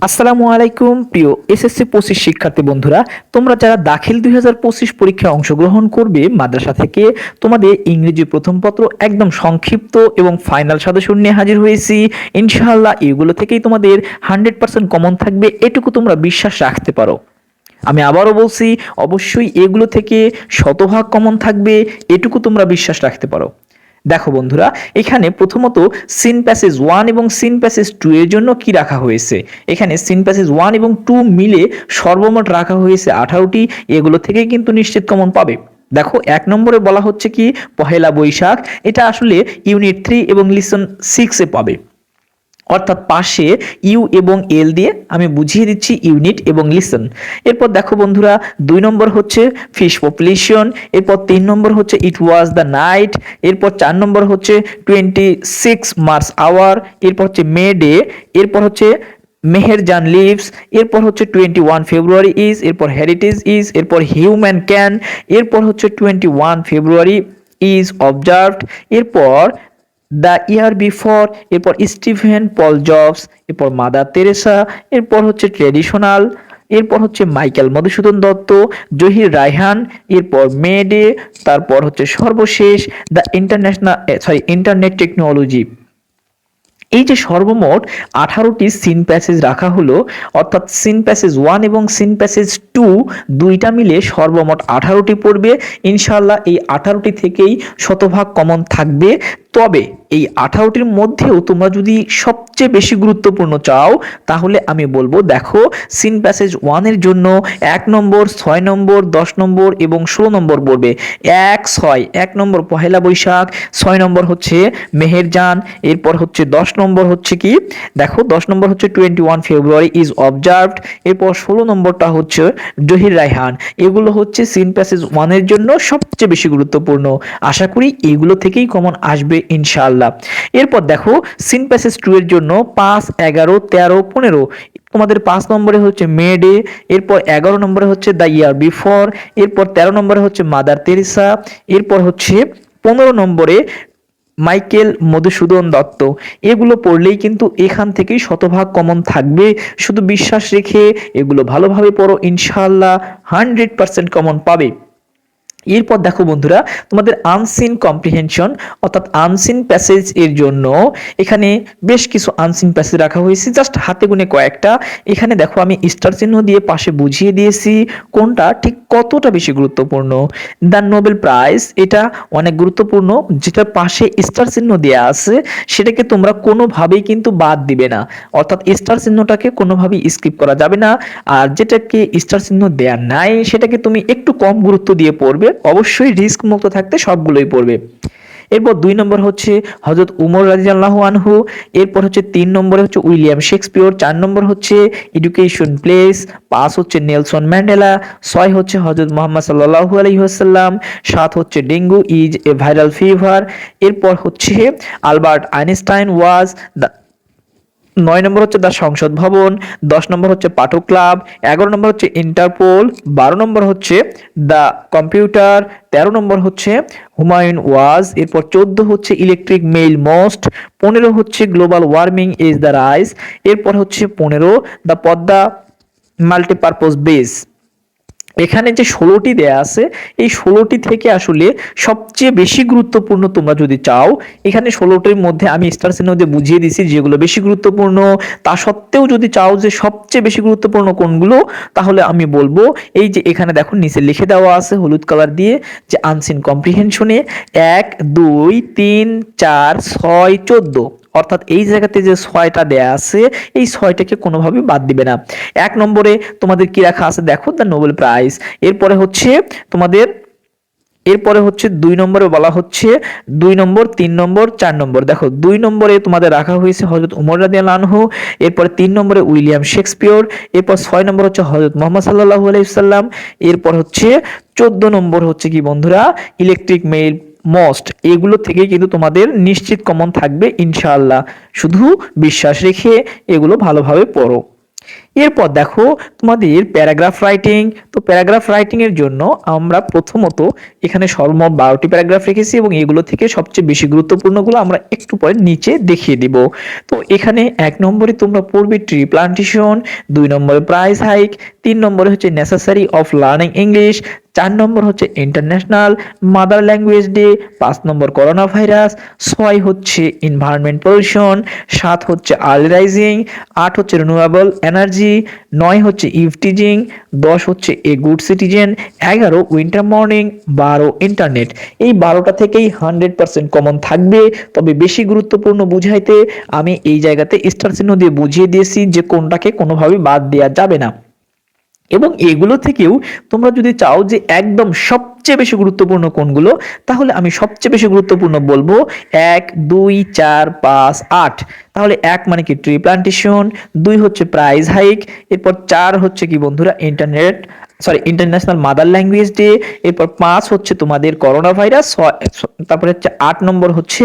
আসসালামু আলাইকুম, প্রিয় এসএসসি পঁচিশ শিক্ষার্থী বন্ধুরা। তোমরা যারা দাখিল দুই হাজার পঁচিশ পরীক্ষায় অংশগ্রহণ করবে, মাদ্রাসা থেকে তোমাদের ইংরেজি প্রথম পত্র একদম সংক্ষিপ্ত এবং ফাইনাল সাজেশন নিয়ে হাজির হয়েছি। ইনশাআল্লাহ এগুলো থেকেই তোমাদের হান্ড্রেড পার্সেন্ট কমন থাকবে, এটুকু তোমরা বিশ্বাস রাখতে পারো। আমি আবারও বলছি, অবশ্যই এগুলো থেকে শতভাগ কমন থাকবে, এটুকু তোমরা বিশ্বাস রাখতে পারো। দেখো বন্ধুরা, এখানে প্রথমত সিন প্যাসেজ ওয়ান এবং সিন প্যাসেজ টু এর জন্য কি রাখা হয়েছে? এখানে সিন প্যাসেজ ওয়ান এবং টু মিলে সর্বমোট রাখা হয়েছে আঠারোটি, এগুলো থেকে কিন্তু নিশ্চিত কমন পাবে। দেখো, এক নম্বরে বলা হচ্ছে কি, পহেলা বৈশাখ, এটা আসলে ইউনিট থ্রি এবং লিসন সিক্সে পাবে। অর্থাৎ পাশে ইউ এবং এল দিয়ে আমি বুঝিয়ে দিচ্ছি ইউনিট এবং লিসন। এরপর দেখো বন্ধুরা, দুই নম্বর হচ্ছে ফিশ পপুলেশন, এরপর তিন নম্বর হচ্ছে ইট ওয়াজ দ্য নাইট, এরপর চার নম্বর হচ্ছে টোয়েন্টি সিক্স মার্চ আওয়ার, এরপর হচ্ছে মে ডে, এরপর হচ্ছে মেহেরজান লিভস, এরপর হচ্ছে টোয়েন্টি ওয়ান ফেব্রুয়ারি ইজ, এরপর হেরিটেজ ইজ, এরপর হিউম্যান ক্যান, এরপর হচ্ছে twenty one February is observed, এরপর দ্য ইয়ার বিফোর, এরপর স্টিভেন পল জবস, এরপর মাদার তেরেসা এরপর হচ্ছে ট্রেডিশনাল এরপর হচ্ছে মাইকেল মধুসূদন দত্ত, জহির রায়হান, এরপর মে ডে তারপর হচ্ছে সর্বশেষ the international sorry internet technology. এই যে সর্বমোট আঠারোটি সিন প্যাসেজ রাখা হলো, অর্থাৎ সিন প্যাসেজ ওয়ান এবং সিন প্যাসেজ টু, দুইটা মিলে সর্বমোট আঠারোটি পড়বে। ইনশাল্লাহ এই আঠারোটি থেকেই শতভাগ কমন থাকবে। তবে এই আঠারোটির মধ্যেও তোমরা যদি সবচেয়ে বেশি গুরুত্বপূর্ণ চাও, তাহলে আমি বলব, দেখো সিন প্যাসেজ ওয়ানের জন্য এক নম্বর, ছয় নম্বর, দশ নম্বর এবং ষোলো নম্বর পড়বে। এক, ছয়, এক নম্বর পহেলা বৈশাখ, ছয় নম্বর হচ্ছে মেহেরজান, এরপর হচ্ছে দশ নম্বর হচ্ছে কি? দেখো, দশ নম্বর হচ্ছে twenty one February is observed এরপর ষোলো নম্বরটা হচ্ছে জহির রায়হান। এগুলো হচ্ছে সিন প্যাসেজ ওয়ানের জন্য সবচেয়ে বেশি গুরুত্বপূর্ণ। আশা করি এগুলো থেকেই কমন আসবে ইনশাআল্লাহ। এরপর দেখো সিন প্যাসেজ টু এর জন্য পাঁচ, এগারো, তেরো, পনেরো। তোমাদের পাঁচ নম্বরে হচ্ছে মে ডে এরপর এগারো নম্বরে হচ্ছে দ্য ইয়ার বিফোর এরপর তেরো নম্বরে হচ্ছে মাদার তেরেসা এরপর হচ্ছে পনেরো নম্বরে মাইকেল মধুসূদন দত্ত। এগুলো পড়লেই কিন্তু এখান থেকেই শতভাগ কমন থাকবে। শুধু বিশ্বাস রেখে এগুলো ভালোভাবে পড়ো, ইনশাআল্লাহ হান্ড্রেড পার্সেন্ট কমন পাবে। এরপর দেখো বন্ধুরা, তোমাদের আনসিন কম্প্রিহেনশন অর্থাৎ আনসিন প্যাসেজ এর জন্য এখানে বেশ কিছু আনসিন প্যাসেজ রাখা হয়েছে। জাস্ট হাতে গুনে কয়েকটা। এখানে দেখো আমি স্টার চিহ্ন দিয়ে পাশে বুঝিয়ে দিয়েছি কোনটা ঠিক কতটা বেশি গুরুত্বপূর্ণ। দ্য নোবেল প্রাইজ এটা অনেক গুরুত্বপূর্ণ, যেটা পাশে স্টার চিহ্ন দেওয়া আছে, সেটাকে তোমরা কোনোভাবেই কিন্তু বাদ দিবে না। অর্থাৎ স্টার চিহ্নটাকে কোনোভাবেই স্কিপ করা যাবে না। আর যেটাকে স্টার চিহ্ন দেয়া নাই, সেটাকে তুমি একটু কম গুরুত্ব দিয়ে পড়বে অবশ্যই রিস্ক মুক্ত থাকতে সবগুলোই পড়বে। এরপর দুই নম্বর হচ্ছে হজরত উমর রাজিয়াল্লাহ আনহু, এরপর হচ্ছে তিন নম্বরে হচ্ছে উইলিয়াম শেক্সপিয়র, চার নম্বর হচ্ছে এডুকেশন প্লেস, পাঁচ হচ্ছে নেলসন ম্যান্ডেলা, ছয় হচ্ছে হজরত মোহাম্মদ সাল্লাহু আলহিহাসাল্লাম সাত হচ্ছে dengue, is a viral fever, এরপর হচ্ছে আলবার্ট আইনস্টাইন ওয়াজ দ্য নয় নম্বর হচ্ছে দ্য সংসদ ভবন, দশ নম্বর হচ্ছে পাঠক ক্লাব, এগারো নম্বর হচ্ছে ইন্টারপোল, বারো নম্বর হচ্ছে দ্য কম্পিউটার, তেরো নম্বর হচ্ছে হুমায়ুন ওয়াজ, এরপর চোদ্দ হচ্ছে ইলেকট্রিক মেইল মোস্ট, পনেরো হচ্ছে global warming is the rise, এরপর হচ্ছে পনেরো দ্য পদ্মা মাল্টিপারপোজ বেস। এখানে যে ষোলোটি দেয়া আছে, এই ষোলোটি থেকে আসলে সবচেয়ে বেশি গুরুত্বপূর্ণ তোমরা যদি চাও, এখানে ষোলোটির মধ্যে আমি স্টার চিহ্ন দিয়ে বুঝিয়ে দিছি যেগুলো বেশি গুরুত্বপূর্ণ। তা সত্ত্বেও যদি চাও যে সবচেয়ে বেশি গুরুত্বপূর্ণ কোনগুলো, তাহলে আমি বলব, এই যে এখানে দেখো নিচে লিখে দেওয়া আছে হলুদ কালার দিয়ে, যে আনসিন কম্প্রিহেনশনে এক, দুই, তিন, চার, ছয়, চোদ্দ। অর্থাৎ এই জায়গাতে যে ছয়টা দেয়া আছে, এই ছয়টাকে কোনোভাবে বাদ দিবে না। এক নম্বরে তোমাদের কি রাখা আছে? দেখো দ্য নোবেল প্রাইজ এরপরে হচ্ছে তোমাদের, এরপরে হচ্ছে দুই নম্বরে বলা হচ্ছে দুই নম্বর, তিন নম্বর, চার নম্বর। দেখো, দুই নম্বরে তোমাদের রাখা হয়েছে হজরত উমর রাদিয়াল আনহু, এরপরে তিন নম্বরে উইলিয়াম শেক্সপিয়র, এরপর ছয় নম্বর হচ্ছে হজরত মোহাম্মদ সাল্লাহ আলাইসাল্লাম এরপর হচ্ছে চোদ্দ নম্বর হচ্ছে কি বন্ধুরা? ইলেকট্রিক মেইল মোস্ট এগুলো থেকে কিন্তু তোমাদের নিশ্চিত কমন থাকবে, ইনশাআল্লাহ। শুধু বিশ্বাস রেখে এগুলো ভালোভাবে পড়ো। এরপর দেখো তোমাদের প্যারাগ্রাফ রাইটিং। তো প্যারাগ্রাফ রাইটিং এর জন্য আমরা প্রথমত এখানে সর্বমোট বারোটি প্যারাগ্রাফ রেখেছি এবং এগুলো থেকে সবচেয়ে বেশি গুরুত্বপূর্ণগুলো আমরা একটু পরে নিচে দেখিয়ে দিব। তো এখানে এক নম্বরে তোমরা পড়বে ট্রি প্লান্টেশন, দুই নম্বরে প্রাইস হাইক, তিন নম্বরে হচ্ছে নেসেসারি অফ লার্নিং ইংলিশ, চার নম্বর হচ্ছে ইন্টারন্যাশনাল মাদার ল্যাঙ্গুয়েজ ডে, পাঁচ নম্বর করোনা ভাইরাস, ছয় হচ্ছে এনভায়রনমেন্ট পলিউশন, সাত হচ্ছে আর্লি রাইজিং, আট হচ্ছে রিনিউয়েবল এনার্জি নয় হচ্ছে ইভটিজিং দশ হচ্ছে এ গুড সিটিজেন, এগারো উইন্টার মর্নিং, বারো ইন্টারনেট। এই বারোটা থেকেই হান্ড্রেড পার্সেন্ট কমন থাকবে। তবে বেশি গুরুত্বপূর্ণ বুঝাইতে আমি এই জায়গাতে স্টার চিহ্ন দিয়ে বুঝিয়ে দিয়েছি যে কোনটাকে কোনোভাবেই বাদ দেওয়া যাবে না। এবং এগুলো থেকেও তোমরা যদি চাও যে একদম সবচেয়ে বেশি গুরুত্বপূর্ণ কোনগুলো, তাহলে আমি সবচেয়ে বেশি গুরুত্বপূর্ণ বলব এক, দুই, চার, পাঁচ, আট। তাহলে এক মানে কি? ট্রি প্লান্টেশন দুই হচ্ছে প্রাইস হাইক, এরপর চার হচ্ছে কি বন্ধুরা? Internet sorry international mother language day এরপর পাঁচ হচ্ছে তোমাদের করোনা ভাইরাস তারপরে হচ্ছে আট নম্বর হচ্ছে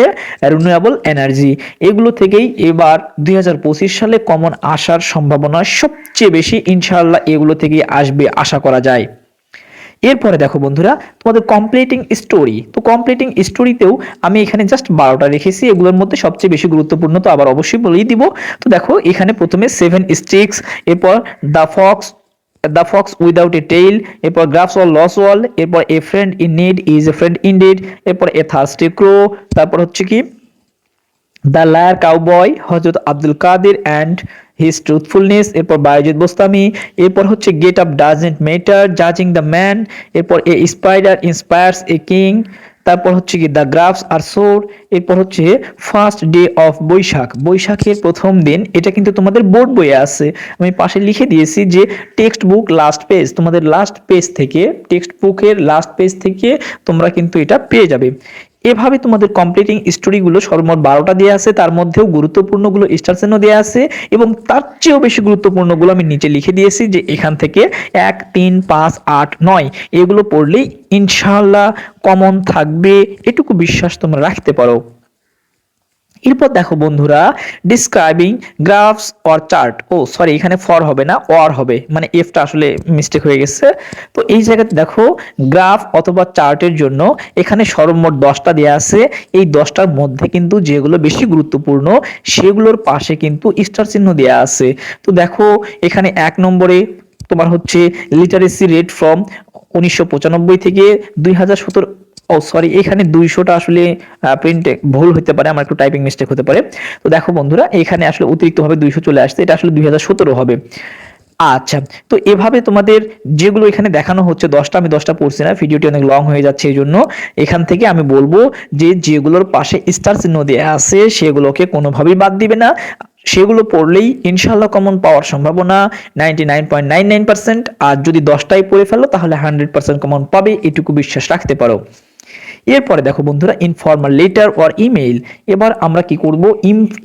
রিনিউয়েবল এনার্জি এগুলো থেকেই এবার দুই হাজার পঁচিশ সালে কমন আসার সম্ভাবনা সবচেয়ে বেশি ইনশাল্লাহ এগুলো থেকেই আসবে আশা করা যায়। এরপরে দেখো বন্ধুরা, তোমাদের কমপ্লিটিং স্টোরি তো কমপ্লিটিং স্টোরিতেও আমি এখানে জাস্ট বারোটা রেখেছি, এগুলোর মধ্যে সবচেয়ে বেশি গুরুত্বপূর্ণ তো আবার অবশ্যই বলেই দিব। তো দেখো, এখানে প্রথমে সেভেন স্টিক্স এরপর the fox the fox without a tail এরপর গ্রাফস ওয়াল লস ওয়াল এরপর a friend in need is a friend in deed এরপর এ থার্স্টি ক্রো তারপর হচ্ছে কি? The liar cowboy Hazrat Abdul Kader and his truthfulness এরপর বায়োজিৎ বোস্তামি, এরপর হচ্ছে গেট আপ ডাজেন্ট মেটার জাজিং দ্য ম্যান এরপর a spider inspires a king তারপর হচ্ছে কি দ্য গ্রাফস আর সোর এরপর হচ্ছে ফার্স্ট ডে অফ বৈশাখ। বৈশাখের প্রথম দিন, এটা কিন্তু তোমাদের বোর্ড বইয়ে আছে। আমি পাশে লিখে দিয়েছি যে টেক্সট বুক লাস্ট পেজ তোমাদের লাস্ট পেজ থেকে টেক্সট বুকের লাস্ট পেজ থেকে তোমরা কিন্তু এটা পেয়ে যাবে। এভাবে তোমাদের কমপ্লিটিং স্টোরিগুলো সর্বমোট বারোটা দেওয়া আছে, তার মধ্যেও গুরুত্বপূর্ণগুলো স্টার চিহ্ন দেওয়া আছে এবং তার চেয়েও বেশি গুরুত্বপূর্ণগুলো আমি নিচে লিখে দিয়েছি যে এখান থেকে এক, তিন, পাঁচ, আট, নয়, এগুলো পড়লেই ইনশাল্লাহ কমন থাকবে। এটুকু বিশ্বাস তোমরা রাখতে পারো। এরপর দেখো বন্ধুরা ডিসক্রাইবিং গ্রাফস অর চার্ট ও সরি এখানে ফর হবে না অর হবে মানে এফটা আসলে মিস্টেক হয়ে গেছে। তো এই জায়গাতে দেখো গ্রাফ অথবা চার্টের জন্য এখানে সর্বমোট দশটা দেওয়া আছে। এই দশটার মধ্যে কিন্তু যেগুলো বেশি গুরুত্বপূর্ণ, সেগুলোর পাশে কিন্তু স্টার চিহ্ন দেওয়া আছে। তো দেখো, এখানে এক নম্বরে তোমার হচ্ছে লিটারেসি রেট ফ্রম উনিশশো পঁচানব্বই থেকে দুই হাজার সতেরো ও সরি এখানে দুইশোটা আসলে প্রিন্টে ভুল হতে পারে, আমার একটু টাইপিং মিস্টেক হতে পারে। তো দেখো বন্ধুরা, এখানে আসলে অতিরিক্তভাবে দুইশো চলে আসছে, এটা আসলে দুই হাজার সতেরো হবে। আচ্ছা তো এভাবে তোমাদের যেগুলো এখানে দেখানো হচ্ছে, দশটা আমি দশটা পড়ছি না, ভিডিওটি অনেক লং হয়ে যাচ্ছে এই জন্য। এখান থেকে আমি বলব যে যেগুলোর পাশে স্টার চিহ্ন দেওয়া আছে, সেগুলোকে কোনোভাবেই বাদ দিবে না। সেগুলো পড়লেই ইনশাল্লাহ কমন পাওয়ার সম্ভাবনা নাইনটি আর যদি দশটাই পড়ে ফেলো, তাহলে হান্ড্রেড পার্সেন্ট কমন পাবে, এটুকু বিশ্বাস রাখতে পারো। এরপরে দেখো বন্ধুরা ইনফর্মাল লেটার অর ইমেইল এবার আমরা কি করব?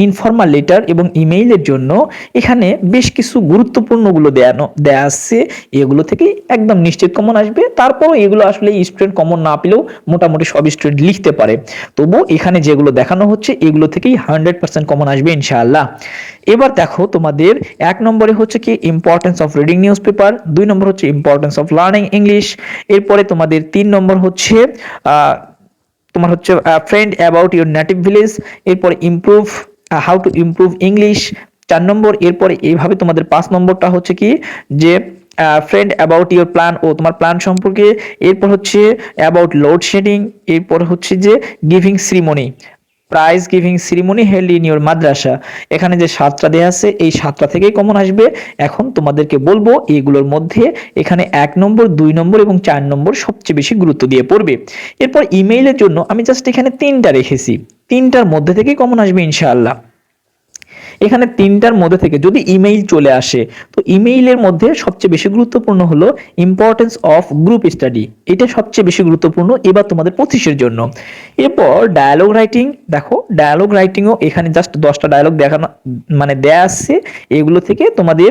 ইনফর্মাল লেটার এবং ইমেইলের জন্য এখানে বেশ কিছু গুরুত্বপূর্ণগুলো দেয়ানো, দেয়া আসছে এগুলো থেকে একদম নিশ্চিত কমন আসবে। তারপরও এগুলো আসলে স্টুডেন্ট কমন না পেলেও মোটামুটি সব স্টুডেন্ট লিখতে পারে। তবু এখানে যেগুলো দেখানো হচ্ছে, এগুলো থেকেই হান্ড্রেড পার্সেন্ট কমন আসবে ইনশাআল্লাহ। এবার দেখো তোমাদের, এক নম্বরে হচ্ছে কি importance of reading news paper দুই নম্বর হচ্ছে ইম্পর্টেন্স অফ লার্নিং ইংলিশ এরপরে তোমাদের তিন নম্বর হচ্ছে তোমার হচ্ছে friend about your native village এরপর improve how to improve English চার নম্বর, এরপরে এইভাবে তোমাদের পাঁচ নম্বরটা হচ্ছে কি, যে ফ্রেন্ড অ্যাবাউট ইউর প্ল্যান ও তোমার প্ল্যান সম্পর্কে, এরপর হচ্ছে অ্যাবাউট লোডশেডিং এরপর হচ্ছে যে giving ceremony prize giving ceremony held in your madrasa. এখানে যে সাতটা দেয়া আছে, এই সাতটা থেকেই কমন আসবে। এখন তোমাদেরকে বলব, এগুলোর মধ্যে এখানে এক নম্বর, দুই নম্বর এবং চার নম্বর সবচেয়ে বেশি গুরুত্ব দিয়ে পড়বে। এরপর ইমেইলের জন্য আমি জাস্ট এখানে তিনটা রেখেছি। তিনটার মধ্যে থেকেই কমন আসবে, ইনশাআল্লাহ। এখানে তিনটার মধ্যে থেকে যদি ইমেইল চলে আসে, তো ইমেইলের মধ্যে সবচেয়ে বেশি গুরুত্বপূর্ণ হলো ইম্পর্টেন্স অফ গ্রুপ স্টাডি এটা সবচেয়ে বেশি গুরুত্বপূর্ণ এবার তোমাদের পঁচিশের জন্য। এরপর ডায়ালগ রাইটিং দেখো ডায়ালগ রাইটিংও এখানে জাস্ট দশটা ডায়ালগ দেখানো মানে দেয়া আসছে এগুলো থেকে তোমাদের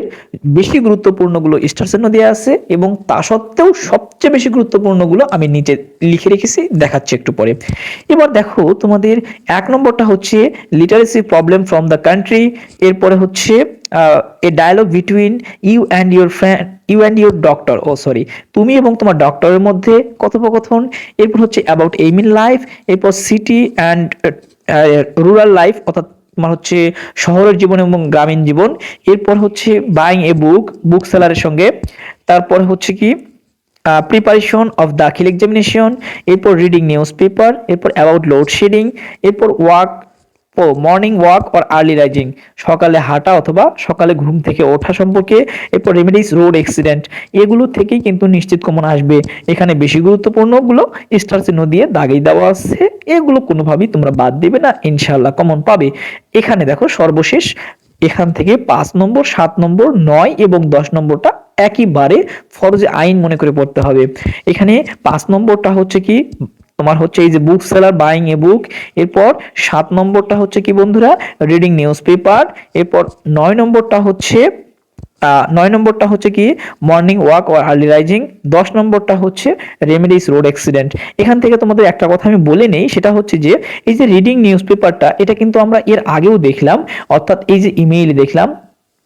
বেশি গুরুত্বপূর্ণগুলো স্টার চিহ্ন দেওয়া আছে এবং তা সত্ত্বেও সবচেয়ে বেশি গুরুত্বপূর্ণগুলো আমি নিচে লিখে রেখেছি, দেখাচ্ছি একটু পরে। এবার দেখো তোমাদের এক নম্বরটা হচ্ছে literacy problem from the country এরপরে হচ্ছে a dialogue between you and your friend you and your doctor O sorry তুমি এবং তোমার ডক্টরের মধ্যে কথোপকথন, এরপর হচ্ছে অ্যাবাউট এইম লাইফ এরপর সিটি অ্যান্ড রুরাল লাইফ অর্থাৎ তোমার হচ্ছে শহরের জীবন এবং গ্রামীণ জীবন, এরপর হচ্ছে বাইং এ বুক বুক সেলারের সঙ্গে, তারপর হচ্ছে কি প্রিপারেশন অফ দাখিল এক্সামিনেশন এরপর রিডিং নিউজ পেপার এরপর অ্যাবাউট লোডশেডিং এরপর walk O morning walk or early rising সকালে হাঁটা অথবা সকালে ঘুম থেকে ওঠা সম্পর্কে এরপর রেমেডিস রোড অ্যাক্সিডেন্ট এগুলো থেকেই কিন্তু নিশ্চিত কমন আসবে। এখানে বেশি গুরুত্বপূর্ণগুলো স্টার চিহ্ন দিয়ে দাগেই দেওয়া আছে। এগুলো কোনোভাবেই তোমরা বাদ দিবে না ইনশাল্লাহ কমন পাবে। এখানে দেখো সর্বশেষ, এখান থেকে পাঁচ নম্বর, সাত নম্বর, নয় এবং দশ নম্বরটা একইবারে ফরজে আইন মনে করে পড়তে হবে। এখানে পাঁচ নম্বরটা হচ্ছে কি তোমার হচ্ছে এই যে বুক সেলার বাইং এ বুক এরপর সাত নম্বরটা হচ্ছে কি বন্ধুরা? রিডিং নিউজ পেপার এরপর নয় নম্বরটা হচ্ছে নয় নম্বরটা হচ্ছে কি? Morning walk or early rising দশ নম্বরটা হচ্ছে রেমেডিস রোড অ্যাক্সিডেন্ট এখান থেকে তোমাদের একটা কথা আমি বলে নেই, সেটা হচ্ছে যে এই যে রিডিং নিউজ পেপারটা এটা কিন্তু আমরা এর আগেও দেখলাম, অর্থাৎ এই যে ইমেইল দেখলাম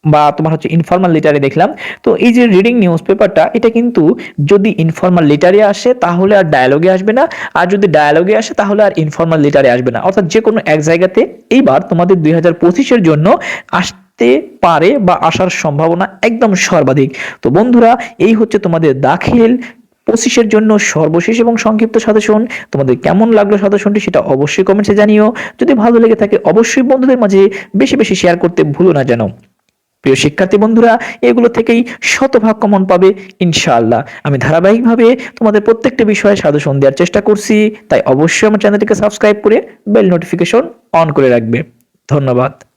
বা তোমার হচ্ছে ইনফর্মাল লেটারে দেখলাম, তো এই যে রিডিং নিউজ পেপারটা এটা কিন্তু যদি ইনফর্মাল লেটারে আসে, তাহলে আর ডায়ালগে আসবে না, আর যদি ডায়ালগে আসে, তাহলে আর ইনফর্মাল লেটারে আসবে না। অর্থাৎ যে কোনো এক জায়গাতে এইবার তোমাদের দুই হাজার পঁচিশের জন্য আসতে পারে বা আসার সম্ভাবনা একদম সর্বাধিক। তো বন্ধুরা, এই হচ্ছে তোমাদের দাখিল পঁচিশের জন্য সর্বশেষ এবং সংক্ষিপ্ত সাজেশন। তোমাদের কেমন লাগল সাজেশনটি সেটা অবশ্যই কমেন্টসে জানিও। যদি ভালো লেগে থাকে, অবশ্যই বন্ধুদের মাঝে বেশি বেশি শেয়ার করতে ভুলো না যেন। প্রিয় শিক্ষার্থী বন্ধুরা, এগুলো থেকেই শতভাগ কমন পাবে ইনশাআল্লাহ। আমি ধারাবাহিকভাবে তোমাদের প্রত্যেকটা বিষয়ে সাজেশন দেওয়ার চেষ্টা করছি, তাই অবশ্যই আমার চ্যানেলটিকে সাবস্ক্রাইব করে বেল নোটিফিকেশন অন করে রাখবে। ধন্যবাদ।